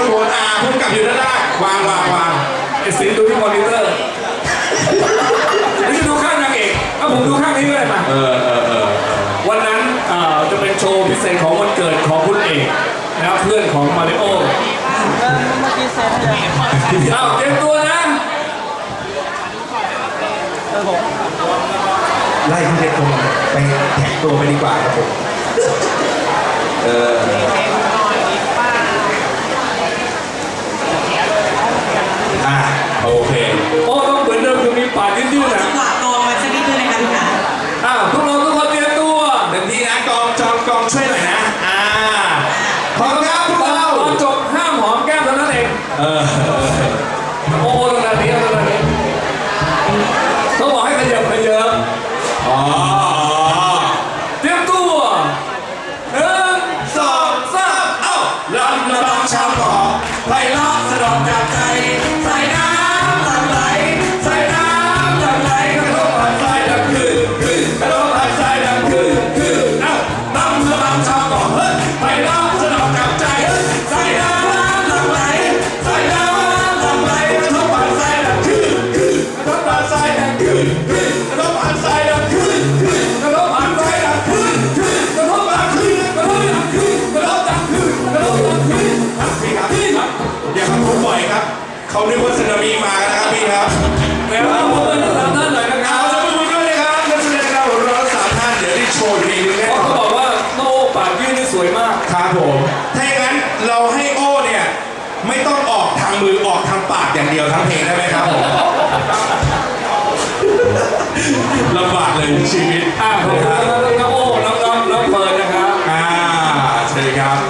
ครับผมอ่าพุ่มกลับอยู่ด้านล่างวางวางวางไอ้สิงดูที่มอนิเตอร์นี่จะดูข้างนางเอกเอาผมดูข้างนี้ด้วยมาเออเออเออวันนั้นอ่อจะเป็นโชว์พิเศษของวันเกิดของคุณเอกนะครับเพื่อนของมาริโอเมื่อกี้เซ็นเลยอ้าเตรียมตัวนะไล่คุณเด็กตรงไปแท็กตัวไปดีกว่าครับผมเออ เออโอ้ตรงนั้นนี้ตรงนั้นนี้ต้องบอกให้ขยับขยับอ๋อเตรียมตัวหนึ่งสองสามเอ้าลำละบำชาวเกาะไพเราะ วยมาก ครับผม ถ้าอย่างนั้นเราให้โอ้เนี่ย ไม่ต้องออกทางมือออกทางปากอย่างเดียวทั้งเพลงได้ไหมครับผมลำบากเลยชีวิตอ่าขอบคุณน้องน้องโอ้น้องน้องน้องเฟิร์นนะครับอ่าเชิญครับแม่